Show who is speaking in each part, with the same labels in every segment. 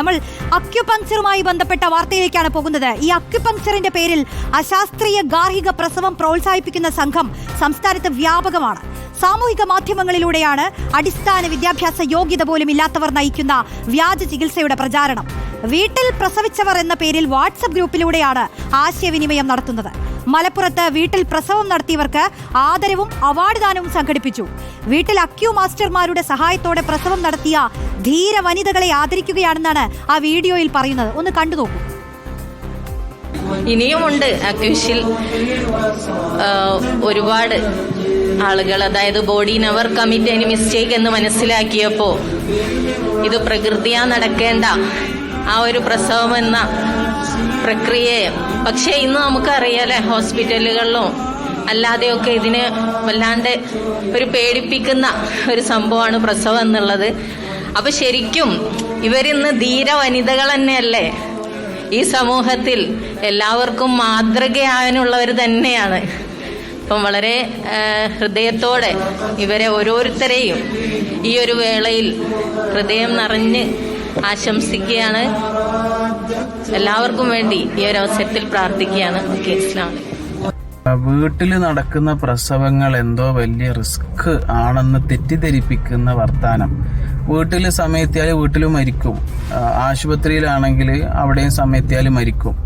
Speaker 1: നമ്മൾ അക്യുപങ്ക്ചറുമായി ബന്ധപ്പെട്ട വാർത്തയിലേക്കാണ് പോകുന്നത്. ഈ അക്യുപങ്ക്ചറിന്റെ പേരിൽ അശാസ്ത്രീയ ഗാർഹിക പ്രസവം പ്രോത്സാഹിപ്പിക്കുന്ന സംഘം സംസ്ഥാനത്ത് വ്യാപകമാണ്. സാമൂഹിക മാധ്യമങ്ങളിലൂടെയാണ് അടിസ്ഥാന വിദ്യാഭ്യാസ യോഗ്യത പോലും ഇല്ലാത്തവർ നയിക്കുന്ന വ്യാജ ചികിത്സയുടെ പ്രചാരണം. വീട്ടിൽ പ്രസവിച്ചവർ എന്ന പേരിൽ വാട്സപ്പ് ഗ്രൂപ്പിലൂടെയാണ് ആശയവിനിമയം നടത്തുന്നത്. മലപ്പുറത്ത് വീട്ടിൽ പ്രസവം നടത്തിയവർക്ക് ആദരവും അവാർഡ് ദാനവും സംഘടിപ്പിച്ചു. വീട്ടിൽ അക്യു മാസ്റ്റർമാരുടെ സഹായത്തോടെ പ്രസവം നടത്തിയ ധീര വനിതകളെ ആദരിക്കുകയാണെന്നാണ് ആ വീഡിയോയിൽ പറയുന്നത്. ഒന്ന് കണ്ടു നോക്കൂ.
Speaker 2: ഇനിയുമുണ്ട് അക്യൂഷിൽ ഒരുപാട് ആളുകൾ. അതായത് body never commit any mistake എന്ന് മനസ്സിലാക്കിയപ്പോൾ ഇത് പ്രകൃതിയാ നടക്കേണ്ട. ആ ഒരു പ്രസവം എന്ന പ്രക്രിയയെ. പക്ഷേ ഇന്ന് നമുക്കറിയാലേ ഹോസ്പിറ്റലുകളിലും അല്ലാതെയൊക്കെ ഇതിന് വല്ലാണ്ട് ഒരു പേടിപ്പിക്കുന്ന ഒരു സംഭവമാണ് പ്രസവം എന്നുള്ളത്. അപ്പൊ ശരിക്കും ഇവരിന്ന് ധീര വനിതകൾ തന്നെയല്ലേ? ഈ സമൂഹത്തിൽ എല്ലാവർക്കും മാതൃകയാകാനുള്ളവർ തന്നെയാണ്. അപ്പം വളരെ ഹൃദയത്തോടെ ഇവരെ ഓരോരുത്തരെയും ഈ ഒരു വേളയിൽ ഹൃദയം നിറഞ്ഞ് ആശംസിക്കുകയാണ്. എല്ലാവർക്കും വേണ്ടി ഈ ഒരു അവസരത്തിൽ പ്രാർത്ഥിക്കുകയാണ് ഇസ്ലാം.
Speaker 3: വീട്ടിൽ നടക്കുന്ന പ്രസവങ്ങൾ എന്തോ വലിയ റിസ്ക് ആണെന്ന് തെറ്റിദ്ധരിപ്പിക്കുന്ന വർത്താനം. വീട്ടിൽ സമയത്തിയാൽ വീട്ടിൽ മരിക്കും. ആശുപത്രിയിലാണെങ്കിൽ അവിടെയും സമയത്തിയാൽ മരിക്കും.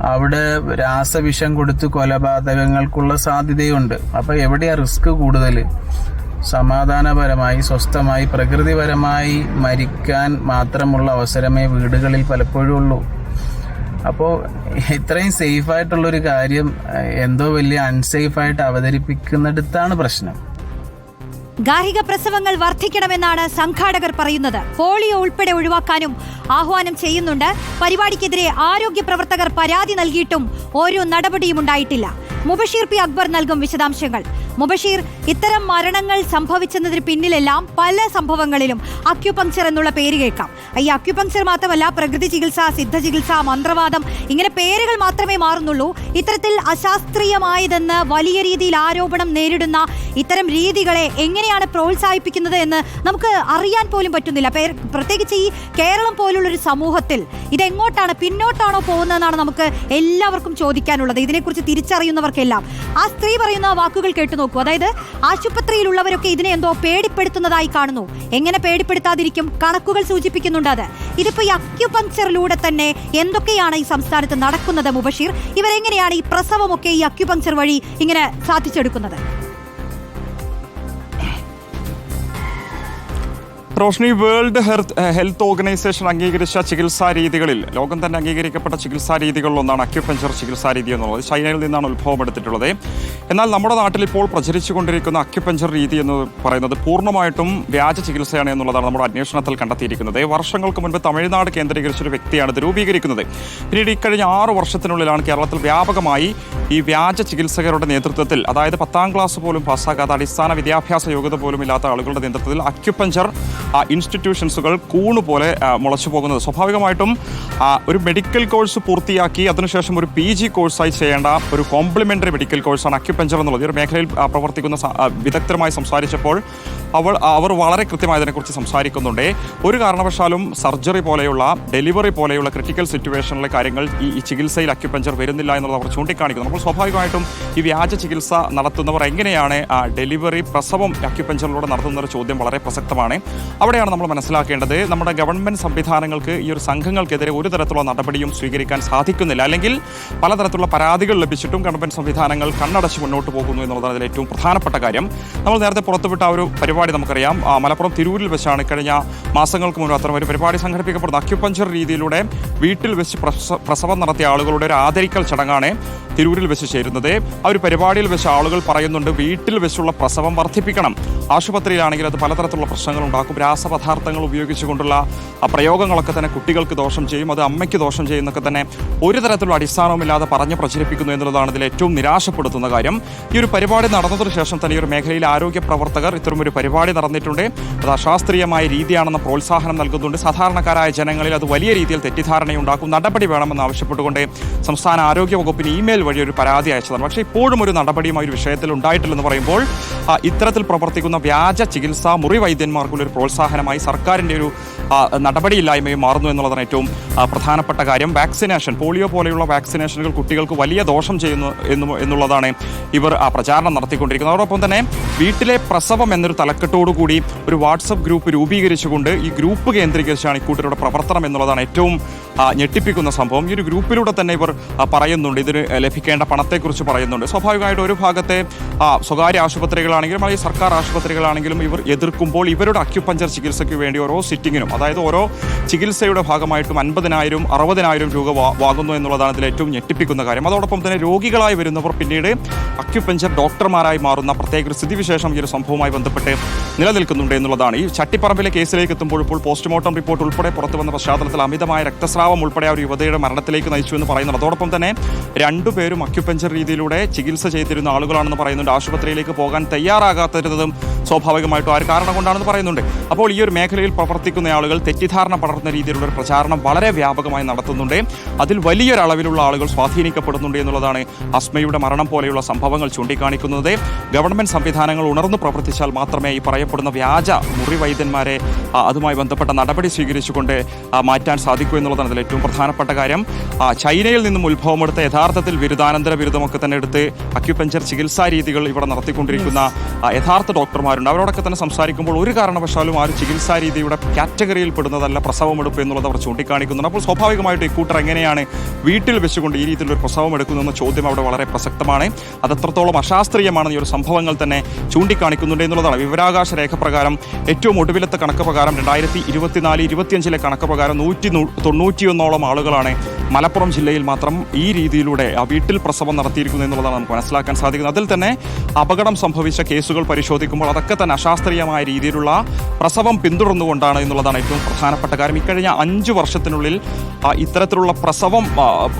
Speaker 3: അവിടെ രാസവിഷം കൊടുത്ത് കൊലപാതകങ്ങൾക്കുള്ള സാധ്യതയുണ്ട്. അപ്പൊ എവിടെയാ റിസ്ക് കൂടുതൽ സമാധാനപരമായി സ്വസ്ഥമായി പ്രകൃതിപരമായി മരിക്കാൻ മാത്രമുള്ള അവസരമേ വീടുകളിൽ പലപ്പോഴും ഉള്ളൂ. അപ്പോൾ ഇത്രയും സേഫായിട്ടുള്ളൊരു കാര്യം എന്തോ വലിയ അൺസേഫായിട്ട് അവതരിപ്പിക്കുന്നിടത്താണ് പ്രശ്നം.
Speaker 1: ഗാർഹിക പ്രസവങ്ങൾ വർദ്ധിക്കണമെന്നാണ് സംഘാടകർ പറയുന്നത്. പോളിയോ ഉൾപ്പെടെ ഒഴിവാക്കാനും ആഹ്വാനം ചെയ്യുന്നുണ്ട്. പരിപാടിക്കെതിരെ ആരോഗ്യ പ്രവർത്തകർ പരാതി നൽകിയിട്ടും ഒരു നടപടിയും ഉണ്ടായിട്ടില്ല. മുബഷീർ പി അക്ബർ നൽകും വിശദാംശങ്ങൾ. മുബഷീർ ഇത്തരം മരണങ്ങൾ സംഭവിച്ചതിന് പിന്നിലെല്ലാം പല സംഭവങ്ങളിലും അക്യുപങ്ചർ എന്നുള്ള പേര് കേൾക്കാം. ഈ അക്യുപങ്ചർ മാത്രമല്ല പ്രകൃതി ചികിത്സ സിദ്ധ ചികിത്സ മന്ത്രവാദം ഇങ്ങനെ പേരുകൾ മാത്രമേ മാറുന്നുള്ളൂ. ഇത്തരത്തിൽ അശാസ്ത്രീയമായതെന്ന് വലിയ രീതിയിൽ ആരോപണം നേരിടുന്ന ഇത്തരം രീതികളെ എങ്ങനെയാണ് പ്രോത്സാഹിപ്പിക്കുന്നത് എന്ന് നമുക്ക് അറിയാൻ പോലും പറ്റുന്നില്ല. പ്രത്യേകിച്ച് ഈ കേരളം പോലുള്ള ഒരു സമൂഹത്തിൽ ഇതെങ്ങോട്ടാണ് പിന്നോട്ടാണോ പോകുന്നതെന്നാണ് നമുക്ക് എല്ലാവർക്കും ചോദിക്കാനുള്ളത്. ഇതിനെക്കുറിച്ച് തിരിച്ചറിയുന്നവർക്കെല്ലാം. ആ സ്ത്രീ പറയുന്ന വാക്കുകൾ കേട്ടു നോക്കൂ. അതായത് ആശുപത്രിയിലുള്ളവരൊക്കെ ഇതിനെ എന്തോ പേടിപ്പെടുത്തുന്നതായി കാണുന്നു. എങ്ങനെ പേടിപ്പെടുത്താതിരിക്കും? കണക്കുകൾ സൂചിപ്പിക്കുന്നുണ്ട് അത്. ഇതിപ്പോ ഈ അക്യുപങ്ക്ചറിലൂടെ തന്നെ എന്തൊക്കെയാണ് ഈ സംസ്ഥാനത്ത് നടക്കുന്നത് മുബഷീർ? ഇവരെങ്ങനെയാണ് ഈ പ്രസവമൊക്കെ ഈ അക്യുപങ്ക്ചർ വഴി ഇങ്ങനെ സാധിച്ചെടുക്കുന്നത്?
Speaker 4: Roshni world health health organisation അംഗീകരിച്ച ചികിത്സാ രീതികളിൽ ലോകം തന്നെ അംഗീകരിക്കപ്പെട്ട ചികിത്സാ രീതികളിലൊന്നാണ് അക്യുപഞ്ചർ ചികിത്സാ രീതി എന്നുള്ളത്. ചൈനയിൽ നിന്നാണ് ഉത്ഭവം എടുത്തിട്ടുള്ളത്. എന്നാൽ നമ്മുടെ നാട്ടിൽ ഇപ്പോൾ പ്രചരിച്ചുകൊണ്ടിരിക്കുന്ന അക്യുപഞ്ചർ രീതി എന്ന് പറയുന്നത് പൂർണമായിട്ടും വ്യാജ ചികിത്സയാണ് എന്നുള്ളതാണ് നമ്മുടെ അന്വേഷണത്തിൽ കണ്ടെത്തിയിരിക്കുന്നത്. വർഷങ്ങൾക്ക് മുൻപ് തമിഴ്നാട് കേന്ദ്രീകരിച്ചൊരു വ്യക്തിയാണ് ഇത് രൂപീകരിക്കുന്നത്. പിന്നീട് ഇക്കഴിഞ്ഞ ആറ് വർഷത്തിനുള്ളിലാണ് കേരളത്തിൽ വ്യാപകമായി ഈ വ്യാജ ചികിത്സകരുടെ നേതൃത്വത്തിൽ അതായത് പത്താം ക്ലാസ് പോലും പാസ്സാക്കാത്ത അടിസ്ഥാന വിദ്യാഭ്യാസ യോഗ്യത പോലും ഇല്ലാത്ത ആളുകളുടെ നേതൃത്വത്തിൽ അക്യുപഞ്ചർ ഇൻസ്റ്റിറ്റ്യൂഷൻസുകൾ കൂണുപോലെ പോലെ മുളച്ചു പോകുന്നത്. സ്വാഭാവികമായിട്ടും ഒരു മെഡിക്കൽ കോഴ്സ് പൂർത്തിയാക്കി അതിനുശേഷം ഒരു പി ജി കോഴ്സായി ചെയ്യേണ്ട ഒരു കോംപ്ലിമെന്ററി മെഡിക്കൽ കോഴ്സാണ് അക്യുപഞ്ചർ എന്നുള്ളത്. ഈ ഒരു മേഖലയിൽ പ്രവർത്തിക്കുന്ന വിദഗ്ധരുമായി സംസാരിച്ചപ്പോൾ അവൾ അവർ വളരെ കൃത്യമായി അതിനെക്കുറിച്ച് സംസാരിക്കുന്നുണ്ട്. ഒരു കാരണവശാലും സർജറി പോലെയുള്ള ഡെലിവറി പോലെയുള്ള ക്രിട്ടിക്കൽ സിറ്റുവേഷനിലെ കാര്യങ്ങൾ ഈ ചികിത്സയിൽ അക്യുപഞ്ചർ വരുന്നില്ല എന്നുള്ളത് അവർ ചൂണ്ടിക്കാണിക്കുന്നു. അപ്പോൾ സ്വാഭാവികമായിട്ടും ഈ വ്യാജ ചികിത്സ നടത്തുന്നവർ എങ്ങനെയാണ് ആ ഡെലിവറി പ്രസവം അക്യുപഞ്ചറിലൂടെ നടത്തുന്ന ഒരു ചോദ്യം വളരെ പ്രസക്തമാണ്. അവിടെയാണ് നമ്മൾ മനസ്സിലാക്കേണ്ടത്. നമ്മുടെ ഗവൺമെന്റ് സംവിധാനങ്ങൾക്ക് ഈ ഒരു സംഘങ്ങൾക്കെതിരെ ഒരു തരത്തിലുള്ള നടപടിയും സ്വീകരിക്കാൻ സാധിക്കുന്നില്ല. അല്ലെങ്കിൽ പലതരത്തിലുള്ള പരാതികൾ ലഭിച്ചിട്ടും ഗവൺമെന്റ് സംവിധാനങ്ങൾ കണ്ണടച്ച് മുന്നോട്ട് പോകുന്നു എന്നുള്ളതാണ് അതിൽ ഏറ്റവും പ്രധാനപ്പെട്ട കാര്യം. നമ്മൾ നേരത്തെ പുറത്തുവിട്ട ഒരു പരിപാടി നമുക്കറിയാം. മലപ്പുറം തിരൂരിൽ വെച്ചാണ് കഴിഞ്ഞ മാസങ്ങൾക്ക് മുൻപ് അത്തരം ഒരു പരിപാടി സംഘടിപ്പിക്കപ്പെടുന്നത്. അക്യുപഞ്ചർ രീതിയിലൂടെ വീട്ടിൽ വെച്ച് പ്രസവം നടത്തിയ ആളുകളുടെ ഒരു ആദരിക്കൽ ചടങ്ങാണ്. തിരൂരിൽ വെച്ച് ചേരുന്നത്. ആ ഒരു പരിപാടിയിൽ വെച്ച് ആളുകൾ പറയുന്നുണ്ട് വീട്ടിൽ വെച്ചുള്ള പ്രസവം വർദ്ധിപ്പിക്കണം. ആശുപത്രിയിലാണെങ്കിൽ അത് പലതരത്തിലുള്ള പ്രശ്നങ്ങൾ ഉണ്ടാക്കും. രാസപദാർത്ഥങ്ങൾ ഉപയോഗിച്ചുകൊണ്ടുള്ള ആ പ്രയോഗങ്ങളൊക്കെ തന്നെ കുട്ടികൾക്ക് ദോഷം ചെയ്യും. അത് അമ്മയ്ക്ക് ദോഷം ചെയ്യുന്നൊക്കെ തന്നെ ഒരു തരത്തിലുള്ള അടിസ്ഥാനവുമില്ലാതെ പറഞ്ഞ് പ്രചരിപ്പിക്കുന്നു എന്നുള്ളതാണ് ഇതിൽ ഏറ്റവും നിരാശപ്പെടുത്തുന്ന കാര്യം. ഈ ഒരു പരിപാടി നടന്നതിനു ശേഷം തന്നെ ഈ ഒരു മേഖലയിൽ ആരോഗ്യ പ്രവർത്തകർ ഇത്തരം ഒരു പരിപാടി നടന്നിട്ടുണ്ട്. അത് അശാസ്ത്രീയമായ രീതിയാണെന്ന പ്രോത്സാഹനം നൽകുന്നുണ്ട്. സാധാരണക്കാരായ ജനങ്ങളിൽ അത് വലിയ രീതിയിൽ തെറ്റിദ്ധാരണയുണ്ടാക്കും. നടപടി വേണമെന്ന് ആവശ്യപ്പെട്ടുകൊണ്ട് സംസ്ഥാന ആരോഗ്യ വകുപ്പിന് ഇമെയിൽ വഴി ഒരു പരാതി അയച്ചതാണ്. പക്ഷേ ഇപ്പോഴും ഒരു നടപടിയും ഒരു വിഷയത്തിൽ ഉണ്ടായിട്ടില്ലെന്ന് പറയുമ്പോൾ ഇത്തരത്തിൽ പ്രവർത്തിക്കുന്ന വ്യാജ ചികിത്സാ മുറി വൈദ്യന്മാർക്കുള്ള ഒരു പ്രോത്സാഹനമായി സർക്കാരിന്റെ ഒരു നടപടിയില്ലായ്മയും മാറുന്നു എന്നുള്ളതാണ് ഏറ്റവും പ്രധാനപ്പെട്ട കാര്യം. വാക്സിനേഷൻ പോളിയോ പോലെയുള്ള വാക്സിനേഷനുകൾ കുട്ടികൾക്ക് വലിയ ദോഷം ചെയ്യുന്നു എന്നു എന്നുള്ളതാണ് ഇവർ ആ പ്രചാരണം നടത്തിക്കൊണ്ടിരിക്കുന്നത്. അതോടൊപ്പം തന്നെ വീട്ടിലെ പ്രസവം എന്നൊരു തലക്കെട്ടോടുകൂടി ഒരു വാട്സപ്പ് ഗ്രൂപ്പ് രൂപീകരിച്ചുകൊണ്ട് ഈ ഗ്രൂപ്പ് കേന്ദ്രീകരിച്ചാണ് ഇക്കൂട്ടരുടെ പ്രവർത്തനം എന്നുള്ളതാണ് ഏറ്റവും ഞെട്ടിപ്പിക്കുന്ന സംഭവം ഈ ഒരു ഗ്രൂപ്പിലൂടെ തന്നെ ഇവർ പറയുന്നുണ്ട്. ഇതിന് ലഭിക്കേണ്ട പണത്തെക്കുറിച്ച് പറയുന്നുണ്ട്. സ്വാഭാവികമായിട്ട് ഒരു ഭാഗത്തെ സ്വകാര്യ ആശുപത്രികളാണെങ്കിലും അല്ലെങ്കിൽ സർക്കാർ ആശുപത്രികളാണെങ്കിലും ഇവർ എതിർക്കുമ്പോൾ ഇവരുടെ അക്യുപഞ്ചർ ചികിത്സയ്ക്ക് വേണ്ടി ഓരോ സിറ്റിങ്ങിനും അതായത് ഓരോ ചികിത്സയുടെ ഭാഗമായിട്ടും അൻപതിനായിരം അറുപതിനായിരം രൂപ വാങ്ങുന്നു എന്നുള്ളതാണ് ഇതിൽ ഏറ്റവും ഞെട്ടിപ്പിക്കുന്ന കാര്യം. അതോടൊപ്പം തന്നെ രോഗികളായി വരുന്നവർ പിന്നീട് അക്യുപഞ്ചർ ഡോക്ടർമാരായി മാറുന്ന പ്രത്യേക സ്ഥിതിവിശേഷം ഈ ഒരു സംഭവവുമായി ബന്ധപ്പെട്ട് നിലനിൽക്കുന്നുണ്ട് എന്നുള്ളതാണ്. ഈ ചട്ടിപ്പറമ്പിലെ കേസിലേക്ക് എത്തുമ്പോൾ ഇപ്പോൾ പോസ്റ്റ്മോർട്ടം റിപ്പോർട്ട് ഉൾപ്പെടെ പുറത്തു വന്ന പശ്ചാത്തലത്തിൽ അമിതമായ രക്തസ്രാവം ഉൾപ്പെടെ ആ ഒരു യുവതിയുടെ മരണത്തിലേക്ക് നയിച്ചു എന്ന് പറയുന്നുണ്ട്. അതോടൊപ്പം തന്നെ രണ്ടുപേരും അക്യുപഞ്ചർ രീതിയിലൂടെ ചികിത്സ ചെയ്തിരുന്ന ആളുകളാണെന്ന് പറയുന്നുണ്ട്. ആശുപത്രിയിലേക്ക് പോകാൻ തയ്യാറാകാത്തിരുന്നതും സ്വാഭാവികമായിട്ടും ആ ഒരു കാരണം കൊണ്ടാണെന്ന് പറയുന്നുണ്ട്. അപ്പോൾ ഈ ഒരു മേഖലയിൽ പ്രവർത്തിക്കുന്ന ആളുകൾ തെറ്റിദ്ധാരണ പടർന്ന രീതിയിലുള്ള പ്രചാരണം വളരെ വ്യാപകമായി നടത്തുന്നുണ്ട്. അതിൽ വലിയൊരളവിലുള്ള ആളുകൾ സ്വാധീനിക്കപ്പെടുന്നുണ്ട് എന്നുള്ളതാണ് അസ്മയുടെ മരണം പോലെയുള്ള സംഭവങ്ങൾ ചൂണ്ടിക്കാണിക്കുന്നത്. ഗവൺമെന്റ് സംവിധാനങ്ങൾ ഉണർന്നു പ്രവർത്തിച്ചാൽ മാത്രമേ ഈ പറയപ്പെടുന്ന വ്യാജ മുറിവൈദ്യന്മാരെ അതുമായി ബന്ധപ്പെട്ട നടപടി സ്വീകരിച്ചുകൊണ്ട് മാറ്റാൻ സാധിക്കൂ എന്നുള്ളതാണ്. അതിൽ ഏറ്റവും പ്രധാനപ്പെട്ട കാര്യം ചൈനയിൽ നിന്നും ഉത്ഭവമെടുത്ത യഥാർത്ഥത്തിൽ ബിരുദാനന്തര ബിരുദമൊക്കെ തന്നെ എടുത്ത് അക്യുപഞ്ചർ ചികിത്സാ രീതികൾ ഇവിടെ നടത്തിക്കൊണ്ടിരിക്കുന്ന യഥാർത്ഥ ഡോക്ടർമാരുണ്ട്. അവരോടൊക്കെ തന്നെ സംസാരിക്കുമ്പോൾ ഒരു കാരണവശാലും ആ ഒരു ചികിത്സാ രീതിയുടെ കാറ്റഗറിയിൽ പെടുന്നതല്ല പ്രസവമെടുപ്പ് എന്നുള്ളത് അവർ ചൂണ്ടിക്കാണിക്കുന്നുണ്ട്. അപ്പോൾ സ്വാഭാവികമായിട്ട് ഇക്കൂട്ടർ എങ്ങനെയാണ് വീട്ടിൽ വെച്ചുകൊണ്ട് ഈ രീതിയിൽ ഒരു പ്രസവം എടുക്കുന്നതെന്ന ചോദ്യം അവിടെ വളരെ പ്രസക്തമാണ്. അത് എത്രത്തോളം അശാസ്ത്രീയമാണെന്ന് ഈ ഒരു സംഭവങ്ങൾ തന്നെ ചൂണ്ടിക്കാണിക്കുന്നുണ്ട് എന്നുള്ളതാണ് വിവരാകാശ രേഖ പ്രകാരം ഏറ്റവും ഒടുവിലത്തെ കണക്ക് പ്രകാരം രണ്ടായിരത്തി ഇരുപത്തിനാല് ഇരുപത്തിയഞ്ചിലെ കണക്ക് പ്രകാരം നൂറ്റി നൂ- തൊണ്ണൂറ്റിയൊന്നോളം ആളുകളാണ് മലപ്പുറം ജില്ലയിൽ മാത്രം ഈ രീതിയിലൂടെ ആ വീട്ടിൽ പ്രസവം നടത്തിയിരിക്കുന്നു എന്നുള്ളതാണ് നമുക്ക് മനസ്സിലാക്കാൻ സാധിക്കുന്നത്. അതിൽ തന്നെ അപകടം സംഭവിച്ച കേസുകൾ പരിശോധിക്കുമ്പോൾ അതൊക്കെ തന്നെ അശാസ്ത്രീയമായ രീതിയിലുള്ള പ്രസവം പിന്തുടർന്നുകൊണ്ടാണ് എന്നുള്ളതാണ് ഏറ്റവും പ്രധാനപ്പെട്ട കാര്യം. ഇക്കഴിഞ്ഞ അഞ്ച് വർഷത്തിനുള്ളിൽ ഇത്തരത്തിലുള്ള പ്രസവം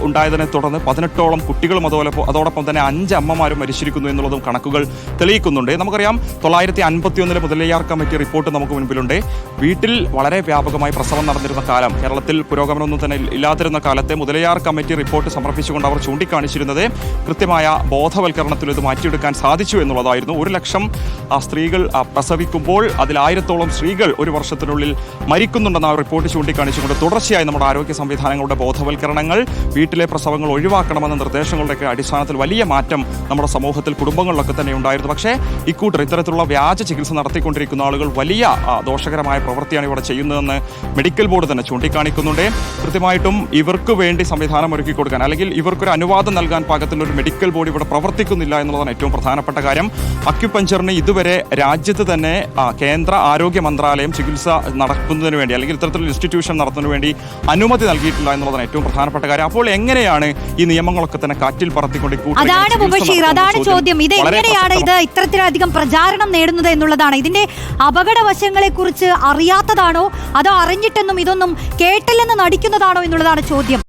Speaker 4: ഉണ്ടായതിനെ തുടർന്ന് പതിനെട്ടോളം കുട്ടികളും അതുപോലെ അതോടൊപ്പം തന്നെ അഞ്ച് അമ്മമാരും മരിച്ചിരിക്കുന്നു എന്നുള്ളതും കണക്കുകൾ തെളിയിക്കുന്നുണ്ട്. നമുക്കറിയാം തൊള്ളായിരത്തി അൻപത്തി ഒന്നിലെ മുതലയാർ കമ്മിറ്റി റിപ്പോർട്ട് നമുക്ക് മുൻപിലുണ്ട്. വീട്ടിൽ വളരെ വ്യാപകമായി പ്രസവം നടന്നിരുന്ന കാലം കേരളത്തിൽ പുരോഗമനമൊന്നും തന്നെ ഇല്ലാതിരുന്ന കാലത്തെ മുതലയാർ കമ്മിറ്റി റിപ്പോർട്ട് സമർപ്പിച്ചുകൊണ്ട് അവർ ചൂണ്ടിക്കാണിച്ചിരുന്നത് കൃത്യമായ ബോധവൽക്കരണത്തിൽ ഇത് മാറ്റിയെടുക്കാൻ സാധിച്ചു എന്നുള്ളതായിരുന്നു. ഒരു ലക്ഷം സ്ത്രീകൾ പ്രസവിക്കുമ്പോൾ അതിൽ ആയിരത്തോളം സ്ത്രീകൾ ഒരു വർഷത്തിനുള്ളിൽ മരിക്കുന്നുണ്ടെന്ന് ആ റിപ്പോർട്ട് ചൂണ്ടിക്കാണിച്ചുകൊണ്ട് തുടർച്ചയായി നമ്മുടെ ആരോഗ്യ സംവിധാനങ്ങളുടെ ബോധവൽക്കരണങ്ങൾ വീട്ടിലെ പ്രസവങ്ങൾ ഒഴിവാക്കണമെന്ന നിർദ്ദേശങ്ങളുടെയൊക്കെ അടിസ്ഥാനത്തിൽ വലിയ മാറ്റം നമ്മുടെ സമൂഹത്തിൽ കുടുംബങ്ങളിലൊക്കെ തന്നെ ഉണ്ടായിരുന്നു. പക്ഷേ ഇക്കൂട്ടർ ഇത്തരത്തിലുള്ള വ്യാജ ചികിത്സ നടത്തിക്കൊണ്ടിരിക്കുന്ന ആളുകൾ വലിയ ദോഷകരമായ പ്രവൃത്തിയാണ് ഇവിടെ ചെയ്യുന്നതെന്ന് മെഡിക്കൽ ബോർഡ് തന്നെ ചൂണ്ടിക്കാണിക്കുന്നുണ്ട്. കൃത്യമായിട്ടും ഇവർക്ക് വേണ്ടി സംവിധാനം ഒരുക്കി കൊടുക്കാൻ അല്ലെങ്കിൽ ഇവർക്കൊരു അനുവാദം നൽകാൻ പാകത്തിൽ ഒരു മെഡിക്കൽ ബോർഡ് ഇവിടെ പ്രവർത്തിക്കുന്നില്ല എന്നുള്ളതാണ് ഏറ്റവും പ്രധാനപ്പെട്ട കാര്യം. അക്യുപഞ്ചറിന് ഇതുവരെ രാജ്യത്ത് തന്നെ കേന്ദ്ര ആരോഗ്യ മന്ത്രാലയം ചികിത്സ നടക്കുന്നതിന് വേണ്ടി അല്ലെങ്കിൽ ഇത്തരത്തിലുള്ള ഇൻസ്റ്റിറ്റ്യൂഷൻ നടത്തുന്നതിന് വേണ്ടി അനുമതി നൽകിയിട്ടില്ല എന്നുള്ളതാണ് ഏറ്റവും പ്രധാനപ്പെട്ട കാര്യം. അപ്പോൾ എങ്ങനെയാണ് ഈ നിയമങ്ങളൊക്കെ തന്നെ കാറ്റിൽ പറത്തിക്കൊണ്ട്
Speaker 1: അതാണ് അതാണ് ചോദ്യം. ഇത് എങ്ങനെയാണ് ഇത്
Speaker 4: പ്രസക്തമാണ്.
Speaker 1: ഇത്തരത്തിലധികം പ്രചാരണം നേടുന്നത് എന്നുള്ളതാണ്. ഇതിന്റെ അപകടവശങ്ങളെ കുറിച്ച് അറിയാത്തതാണോ? അതോ അറിഞ്ഞിട്ടെന്നും ഇതൊന്നും കേട്ടില്ലെന്ന് നടിക്കുന്നതാണോ എന്നുള്ളതാണ് ചോദ്യം.